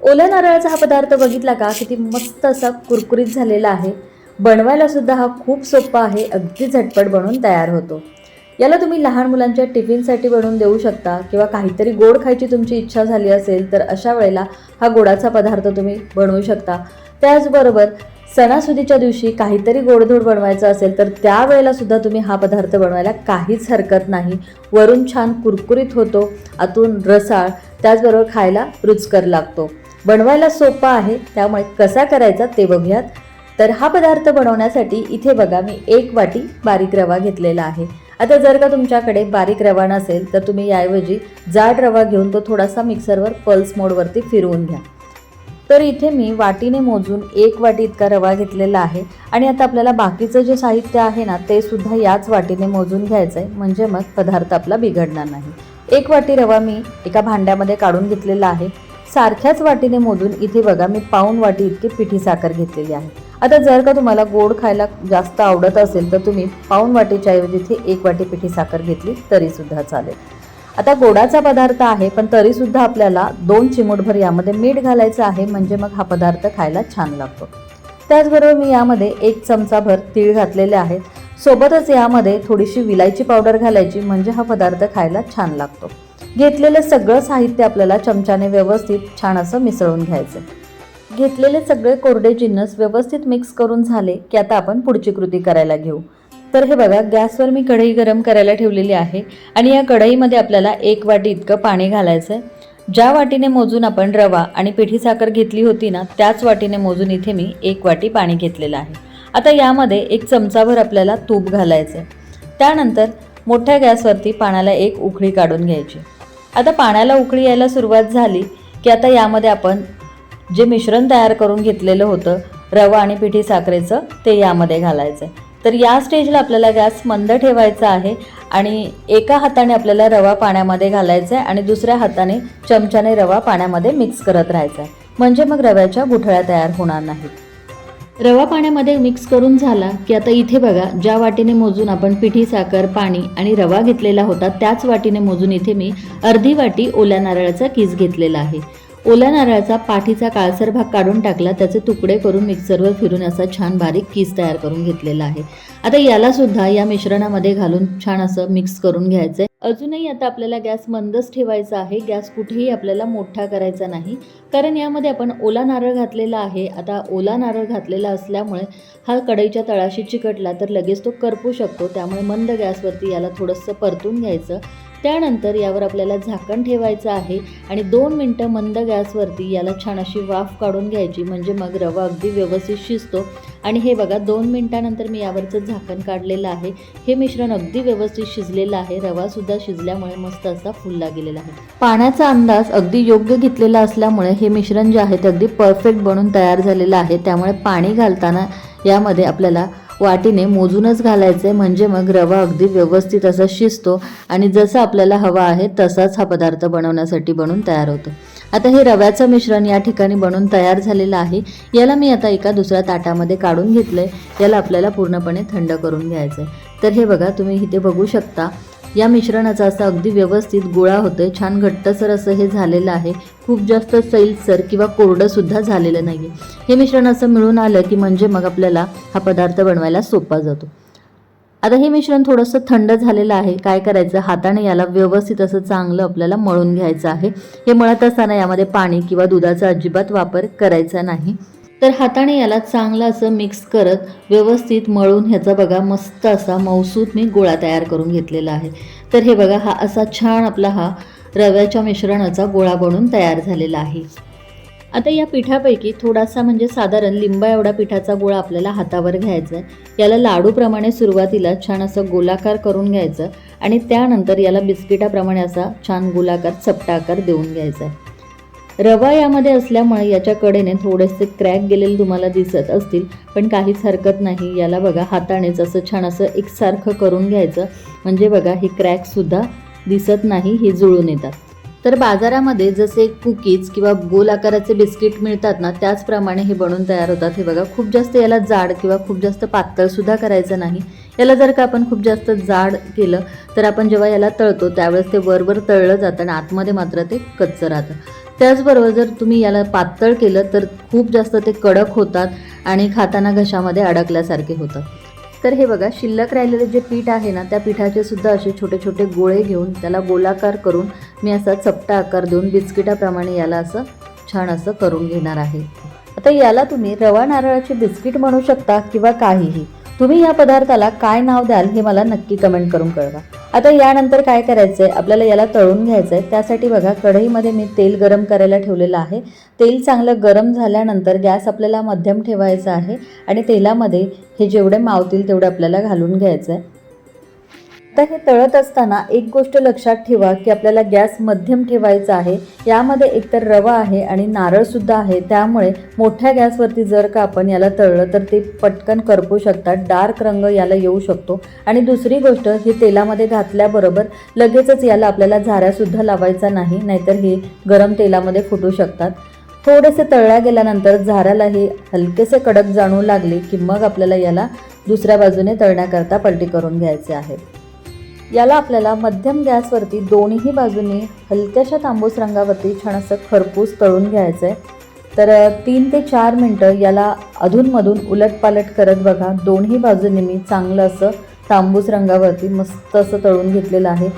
ओल्या नारळाचा हा पदार्थ बघितला का? किती मस्त असा कुरकुरीत झालेला आहे. बनवायला सुद्धा हा खूप सोपा आहे. अगदी झटपट बनवून तयार होतो. याला तुम्ही लहान मुलांच्या टिफिनसाठी बनवून देऊ शकता किंवा काहीतरी गोड खायची तुमची इच्छा झाली असेल तर अशा वेळेला हा गोडाचा पदार्थ तुम्ही बनवू शकता. त्याचबरोबर सणासुदीच्या दिवशी काहीतरी गोडधोड बनवायचं असेल तर त्यावेळेला सुद्धा तुम्ही हा पदार्थ बनवायला काहीच हरकत नाही. वरून छान कुरकुरीत होतो आतून रसाळ त्याचबरोबर खायला रुचकर लागतो. बनवायला सोपा आहे. त्यामुळे कसा करायचा ते बघूयात. तर हा पदार्थ बनवण्यासाठी इथे बघा मी एक वाटी बारीक रवा घेतलेला आहे. आता जर का तुमच्याकडे बारीक रवा नसेल तर तुम्ही याऐवजी जाड रवा घेऊन तो थोडासा मिक्सरवर पल्स मोडवरती फिरवून घ्या. तर इथे मी वाटीने मोजून एक वाटी इतका रवा घेतलेला आहे. आणि आता आपल्याला बाकीचं जे साहित्य आहे ना ते सुद्धा याच वाटीने मोजून घ्यायचं आहे म्हणजे मग पदार्थ आपला बिघडणार नाही. एक वाटी रवा मी एका भांड्यामध्ये काढून घेतलेला आहे. सारख्याच वाटीने मोजून इथे बघा मी पाऊन वाटी इतकी पिठी साखर घेतलेली आहे. आता जर का तुम्हाला गोड खायला जास्त आवडत असेल तर तुम्ही पाऊण वाटीच्या ऐवजी इथे एक वाटी पिठी साखर घेतली तरीसुद्धा चालेल. आता गोडाचा पदार्थ आहे पण तरीसुद्धा आपल्याला दोन चिमूटभर यामध्ये मीठ घालायचं आहे म्हणजे मग हा पदार्थ खायला छान लागतो. त्याचबरोबर मी यामध्ये एक चमचाभर तीळ घातलेले आहेत. सोबतच यामध्ये थोडीशी विलायची पावडर घालायची म्हणजे हा पदार्थ खायला छान लागतो. घेतलेलं सगळं साहित्य आपल्याला चमच्याने व्यवस्थित छान असं मिसळून घ्यायचं घेतलेले सगळे कोरडे जिन्नस व्यवस्थित मिक्स करून झाले की आता आपण पुढची कृती करायला घेऊ. तर हे बघा गॅसवर मी कढई गरम करायला ठेवलेली आहे आणि या कढईमध्ये आपल्याला एक वाटी इतकं पाणी घालायचं आहे ज्या वाटीने मोजून आपण रवा आणि पिठी साखर घेतली होती ना त्याच वाटीने मोजून इथे मी एक वाटी पाणी घेतलेलं आहे. आता यामध्ये एक चमचाभर आपल्याला तूप घालायचं आहे त्यानंतर मोठ्या गॅसवरती पाण्याला एक उखळी काढून घ्यायची. आता पाण्याला उकळी यायला सुरुवात झाली की आता यामध्ये आपण जे मिश्रण तयार करून घेतलेलं होतं रवा आणि पिठी साखरेचं ते यामध्ये घालायचं. आहे तर या स्टेजला आपल्याला गॅस मंद ठेवायचा आहे आणि एका हाताने आपल्याला रवा पाण्यामध्ये घालायचा आहे आणि दुसऱ्या हाताने चमच्याने रवा पाण्यामध्ये मिक्स करत राहायचा आहे. म्हणजे मग रव्याच्या गुठळ्या तयार होणार नाहीत. रवा पाण्यामध्ये मिक्स करून झाला की आता इथे बघा ज्या वाटीने मोजून आपण पिठी साखर पाणी आणि रवा घेतलेला होता त्याच वाटीने मोजून इथे मी अर्धी वाटी ओल्या नारळाचा किस घेतलेला आहे. ओल्या नारळाचा पाठीचा काळसर भाग काढून टाकला. त्याचे तुकडे करून मिक्सरवर फिरून असा छान बारीक कीस तयार करून घेतलेला आहे. आता याला सुद्धा या मिश्रणामध्ये घालून छान असं मिक्स करून घ्यायचं आहे अजूनही आता आपल्याला गॅस मंदच ठेवायचा आहे. गॅस कुठेही आपल्याला मोठा करायचा नाही. कारण यामध्ये आपण ओला नारळ घातलेला आहे. आता ओला नारळ घातलेला असल्यामुळे हा कढईच्या तळाशी चिकटला तर लगेच तो करपू शकतो. त्यामुळे मंद गॅसवरती याला थोडंसं परतून घ्यायचं. त्यानंतर यावर आपल्याला झाकण ठेवायचं आहे आणि दोन मिनटं मंद गॅसवरती याला छान अशी वाफ काढून घ्यायची म्हणजे मग रवा अगदी व्यवस्थित शिजतो. आणि हे बघा दोन मिनटानंतर मी यावरचं झाकण काढलेलं आहे. हे मिश्रण अगदी व्यवस्थित शिजलेलं आहे. रवासुद्धा शिजल्यामुळे मस्त असा फुलला गेलेला आहे. पाण्याचा अंदाज अगदी योग्य घेतलेला असल्यामुळे हे मिश्रण जे आहे ते अगदी परफेक्ट बनून तयार झालेलं आहे. त्यामुळे पाणी घालताना यामध्ये आपल्याला वाटीने मोजूनच घालायचं. आहे म्हणजे मग रवा अगदी व्यवस्थित असा शिजतो आणि जसं आपल्याला हवा आहे तसाच हा पदार्थ बनवण्यासाठी बनून तयार होतो. आता हे रव्याचं मिश्रण या ठिकाणी बनवून तयार झालेलं आहे. याला मी आता एका दुसऱ्या ताटामध्ये काढून घेतलं आहे याला आपल्याला पूर्णपणे थंड करून घ्यायचं आहे तर हे बघा तुम्ही इथे बघू शकता. या मिश्रणाचा असा अगदी व्यवस्थित गोळा होतोय. छान घट्टसर असं हे झालेलं आहे. खूप जास्त सैलसर किंवा कोरडंसुद्धा झालेलं नाही आहे हे मिश्रण असं मिळून आलं की म्हणजे मग आपल्याला हा पदार्थ बनवायला सोपा जातो. आता हे मिश्रण थोडंसं थंड झालेलं आहे. काय करायचं? हाताने याला व्यवस्थित असं चांगलं आपल्याला मळून घ्यायचं आहे. हे मळत असताना यामध्ये पाणी किंवा दुधाचा अजिबात वापर करायचा नाही. तर हाताने याला चांगलं असं मिक्स करत व्यवस्थित मळून ह्याचा बघा मस्त असा मौसूद मी गोळा तयार करून घेतलेला आहे. तर हे बघा हा असा छान आपला हा रव्याच्या मिश्रणाचा गोळा बनून तयार झालेला आहे. आता या पिठापैकी थोडासा म्हणजे साधारण लिंबा एवढा पिठाचा गोळा आपल्याला हातावर घ्यायचा आहे. याला लाडूप्रमाणे सुरुवातीला छान असं गोलाकार करून घ्यायचं आणि त्यानंतर याला बिस्किटाप्रमाणे असा छान गोलाकार चपटा आकार देऊन घ्यायचा आहे. रवा यामध्ये असल्यामुळे याच्या कडेने थोडेसे क्रॅक गेलेले तुम्हाला दिसत असतील पण काहीच हरकत नाही. याला बघा हातानेच असं छान असं एकसारखं करून घ्यायचं. म्हणजे बघा हे क्रॅकसुद्धा दिसत नाही हे जुळून येतात. तर बाजारामध्ये जसे कुकीज किंवा गोल आकाराचे बिस्किट मिळतात ना त्याचप्रमाणे हे बनवून तयार होतात. हे बघा खूप जास्त याला जाड किंवा खूप जास्त पातळसुद्धा करायचं नाही. याला जर का आपण खूप जास्त जाड केलं तर आपण जेव्हा याला तळतो त्यावेळेस ते वरवर तळलं जातं आणि आतमध्ये मात्र ते कच्चं राहतं. त्याचबरोबर जर तुम्ही याला पातळ केलं तर खूप जास्त ते कडक होतात आणि खाताना घशामध्ये अडकल्यासारखे होतं तर हे बघा शिल्लक राहिलेलं जे पीठ आहे ना त्या पिठाचे सुद्धा असे छोटे छोटे गोळे घेऊन त्याला गोलाकार करून मी असा चपटा आकार देऊन बिस्किटाप्रमाणे याला असं छान असं करून घेणार आहे. आता याला तुम्ही रवा नारळाचे बिस्किट म्हणू शकता किंवा काहीही. तुम्ही या पदार्थाला काय नाव द्याल हे मला नक्की कमेंट करून कळवा. आता यानंतर काय करायचं आहे आपल्याला याला तळून घ्यायचं आहे त्यासाठी बघा कढईमध्ये मी तेल गरम करायला ठेवलेलं आहे. तेल चांगलं गरम झाल्यानंतर गॅस आपल्याला मध्यम ठेवायचा आहे आणि तेलामध्ये हे जेवढे मावतील तेवढे आपल्याला घालून घ्यायचं आहे तर हे तळत असताना एक गोष्ट लक्षात ठेवा की आपल्याला गॅस मध्यम ठेवायचा आहे. यामध्ये एकतर रवा आहे आणि नारळसुद्धा आहे. त्यामुळे मोठ्या गॅसवरती जर का आपण याला तळलं तर ते पटकन करपू शकतात. डार्क रंग याला येऊ शकतो. आणि दुसरी गोष्ट हे तेलामध्ये घातल्याबरोबर लगेचच याला आपल्याला झाऱ्यासुद्धा लावायचा नाही नाहीतर हे गरम तेलामध्ये फुटू शकतात. थोडेसे तळल्या गेल्यानंतर झाऱ्यालाही हलकेसे कडक जाणू लागले की मग आपल्याला याला दुसऱ्या बाजूने तळण्याकरता पलटी करून घ्यायचे आहे. याला आपल्याला मध्यम गॅसवरती दोन्ही बाजूनी हलक्याशा तांबूस रंगावरती छान असं खरपूस तळून घ्यायचं आहे तर तीन ते चार मिनटं याला अधूनमधून उलटपालट करत बघा. दोन्ही बाजूने मी चांगलं असं तांबूस रंगावरती मस्त असं तळून घेतलेलं आहे.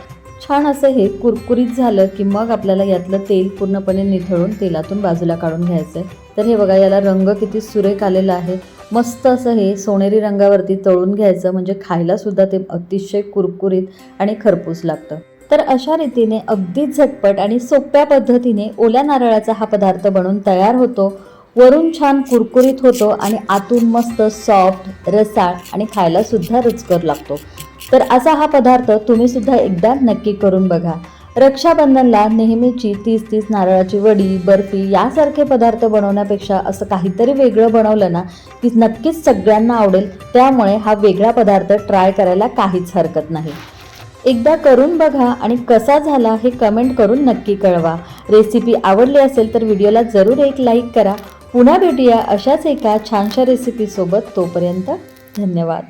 छान असं हे कुरकुरीत झालं की मग आपल्याला यातलं तेल पूर्णपणे निथळून तेलातून बाजूला काढून घ्यायचं आहे तर हे बघा याला रंग किती सुरेख आलेला आहे. मस्त असं हे सोनेरी रंगावरती तळून घ्यायचं म्हणजे खायलासुद्धा ते अतिशय कुरकुरीत आणि खरपूस लागतं. तर अशा रीतीने अगदीच झटपट आणि सोप्या पद्धतीने ओल्या नारळाचा हा पदार्थ बनून तयार होतो. वरून छान कुरकुरीत होतो आणि आतून मस्त सॉफ्ट रसाळ आणि खायलासुद्धा रुचकर लागतो. तर असा हा पदार्थ तुम्हीसुद्धा एकदा नक्की करून बघा. रक्षाबंधनला नेहमीची तीस तीस नारळाची वडी बर्फी यासारखे पदार्थ बनवण्यापेक्षा असं काहीतरी वेगळं बनवलं ना की नक्कीच सगळ्यांना आवडेल. त्यामुळे हा वेगळा पदार्थ ट्राय करायला काहीच हरकत नाही. एकदा करून बघा आणि कसा झाला हे कमेंट करून नक्की कळवा. रेसिपी आवडली असेल तर व्हिडिओला जरूर एक लाईक करा. पुन्हा भेटूया अशाच एका छानशा रेसिपीसोबत. तोपर्यंत धन्यवाद.